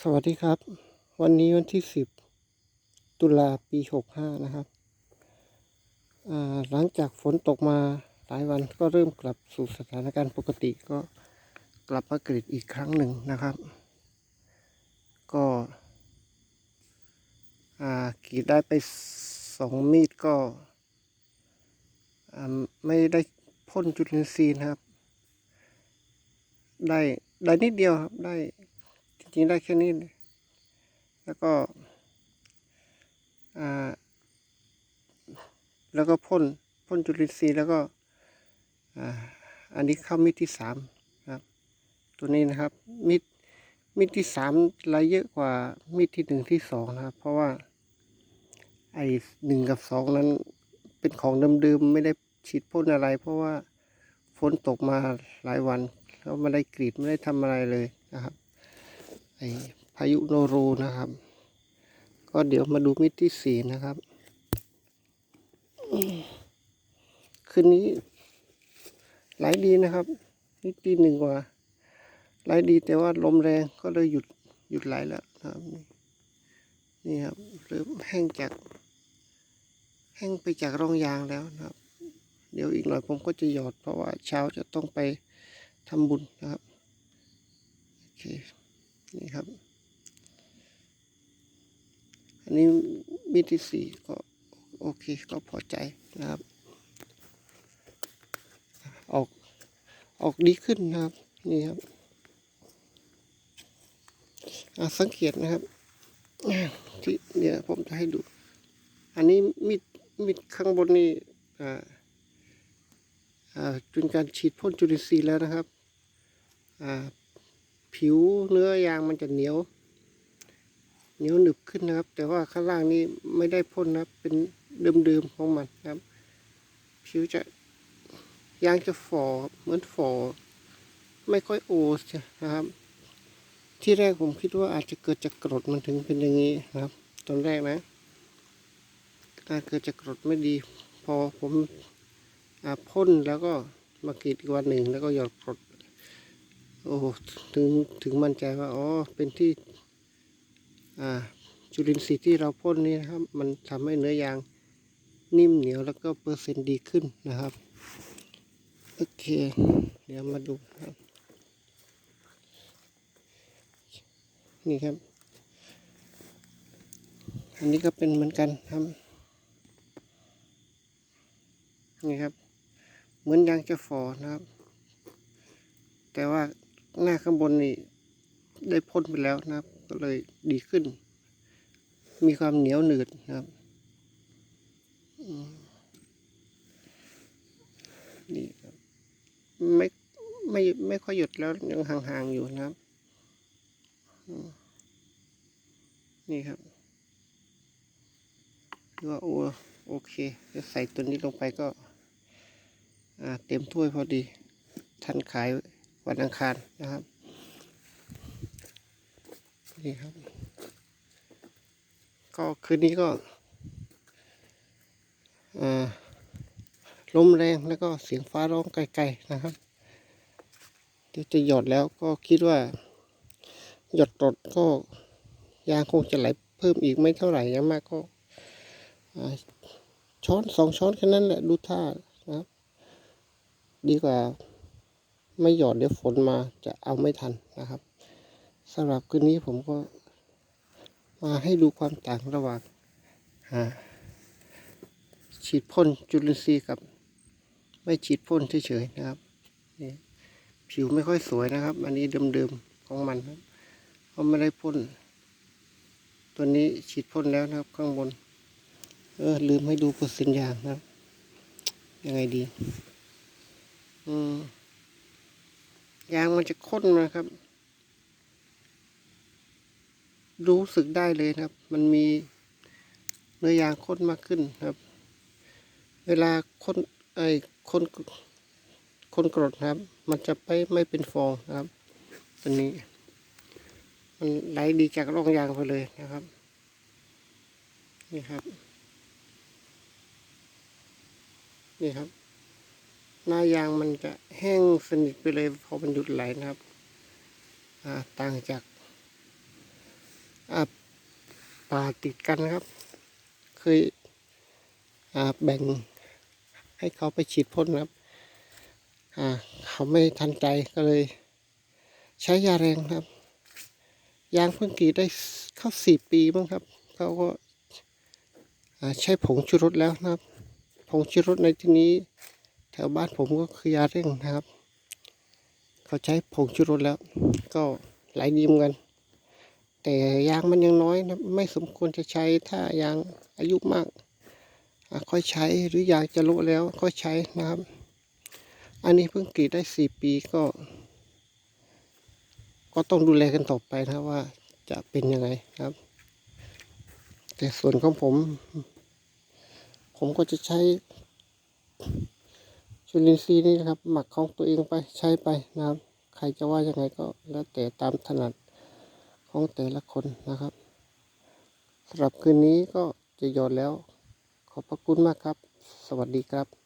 สวัสดีครับ วันนี้วันที่สิบตุลาปีหกห้านะครับ หลังจากฝนตกมาหลายวันก็เริ่มกลับสู่สถานการณ์ปกติก็กลับมากรีดอีกครั้งหนึ่งนะครับ ก็กรีดได้ไปสองมีดก็ไม่ได้พ่นจุลินทรีย์นะครับ ได้ได้นิดเดียวครับได้ จริงได้แค่นี้เลยแล้วก็อ่าแล้วก็พ่นพ่นจุลินทรีย์แล้วก็อ่าอันนี้เข้ามิดที่สามครับตัวนี้นะครับมิดมิดที่สามรายเยอะกว่ามิดที่หนึ่งที่สองนะครับ เพราะว่าไอ้หนึ่งกับสองนั้นเป็นของเดิมๆไม่ได้ฉีดพ่นอะไร เพราะว่าฝนตกมาหลายวันแล้วไม่ได้กรีดไม่ได้ทำอะไรเลยนะครับ พายุโนโรนะครับ ก็เดี๋ยวมาดูมิดที่สี่นะครับ คืนนี้ไหลดีนะครับนี่ตีหนึ่งกว่าไหลดีแต่ว่าลมแรงก็เลยหยุดหยุดไหลแล้วนะครับ นี่ครับเริ่มแห้งจากแห้งไปจากร่องยางแล้วนะครับ เดี๋ยวอีกหน่อยผมก็จะหยอดเพราะว่าเช้าจะต้องไปทำบุญนะครับโอเค นี่ครับ อันนี้มีดที่สี่ก็โอเคก็พอใจนะครับ ออกออกดีขึ้นนะครับ นี่ครับสังเกตนะครับ ที่เนี่ยผมจะให้ดู อันนี้มีดมีดข้างบนนี่อ่าอ่าเป็นการฉีดพ่นจุลินทรีย์แล้วนะครับอ่า ผิวเนื้อยางมันจะเหนียว เหนียวหนึบขึ้นนะครับ แต่ว่าข้างล่างนี้ไม่ได้พ่นนะครับ เป็นเดิมๆของมันนะครับ ผิวจะยางจะฝ่อเหมือนฝ่อไม่ค่อยโอสนะครับ ที่แรกผมคิดว่าอาจจะเกิดจากกรดมันถึงเป็นอย่างนี้นะครับ ตอนแรกนะอาจเกิดจากกรดไม่ดี พอผมอพ่นแล้วก็มากรีดอีกวันหนึ่งแล้วก็หยอดกรด โอ้โหถึงถึงมั่นใจว่าอ๋อเป็นที่อ่าจุลินทรีย์ที่เราพ่นนี่นะครับ มันทำให้เนื้อยางนิ่มเหนียวแล้วก็เปอร์เซ็นต์ดีขึ้นนะครับโอเค เดี๋ยวมาดูครับ นี่ครับ อันนี้ก็เป็นเหมือนกันครับ นี่ครับ เหมือนยางจะฟอนะครับ แต่ว่า หน้าข้างบนนี่ได้พ่นไปแล้วนะครับ ก็เลยดีขึ้น มีความเหนียวหนืดนะครับนี่ครับไม่ไม่ไม่ค่อยหยุดแล้วยังห่างๆอยู่นะครับ นี่ครับถือว่าโอโอเคจะใส่ตัวนี้ลงไปก็เต็มถ้วยพอดี ทันขาย วันอังคารนะครับนี่ครับ ก็คืนนี้ก็อ่าลมแรงแล้วก็เสียงฟ้าร้องไกลๆนะครับเดี๋ยวจะหยอดแล้วก็คิดว่า หยอดตดก็ยางคงจะไหลเพิ่มอีกไม่เท่าไหร่ยังมากก็ช้อนสองช้อนแค่นั้นแหละดูท่านะครับ ดีกว่า ไม่หยอดเดี๋ยวฝนมาจะเอาไม่ทันนะครับสำหรับคืนนี้ผมก็ มาให้ดูความต่างระหว่างฉีดพ่นจุลินทรีย์กับ ไม่ฉีดพ่นเฉยๆนะครับนี่ผิวไม่ค่อยสวยนะครับ อันนี้เดิมๆของมันครับเพราะไม่ได้พ่นตัวนี้ฉีดพ่นแล้วนะครับ ข้างบน เออลืมให้ดูเปอร์เซ็นต์ยางนะครับ ยังไงดี อืม ยางมันจะข้นนะครับ รู้สึกได้เลยครับ มันมีเนื้อยางข้นมากขึ้นครับ เวลาคนไอ้คนคนกรดครับ มันจะไปไม่เป็นฟองนะครับตัวนี้ มันไหลดีจากร่องยางไปเลยนะครับ นี่ครับ นี่ครับ หน้ายางมันจะแห้งสนิทไปเลยพอมันหยุดไหลนะครับ อ่าต่างจากอ่าป่าติดกันนะครับ เคยอ่าแบ่งให้เขาไปฉีดพ่นนะครับ อ่าเขาไม่ทันใจก็เลย ใช้ยาแรงครับ ยางเพิ่งกรีดได้เข้าสี่ปีมั้งครับเขาก็ใช้ผงชูรสแล้วนะครับ ผงชูรสในที่นี้ แถวบ้านผมก็คือยาเร่งนะครับ เขาใช้ผงชูรสแล้ว ก็หลายดีเหมอนกัน แต่ยางมันยังน้อยนะไม่สมควรจะใช้ถ้ายางอายุมากค่อยใช้หรือยางจะโลแล้วค่อยใช้นะครับ อันนี้เพิ่งกรีดได้สี่ปีก็ ก็ต้องดูแลกันต่อไปนะว่าจะเป็นยังไงครับ แต่ส่วนของผม ผมก็จะใช้ จุลินทรีย์นี่นะครับ หมักของตัวเองไปใช้ไปนะครับ ใครจะว่ายังไงก็แล้วแต่ตามถนัดของแต่ละคนนะครับสำหรับคืนนี้ก็จะหยอดแล้ว ขอบพระคุณมากครับ สวัสดีครับ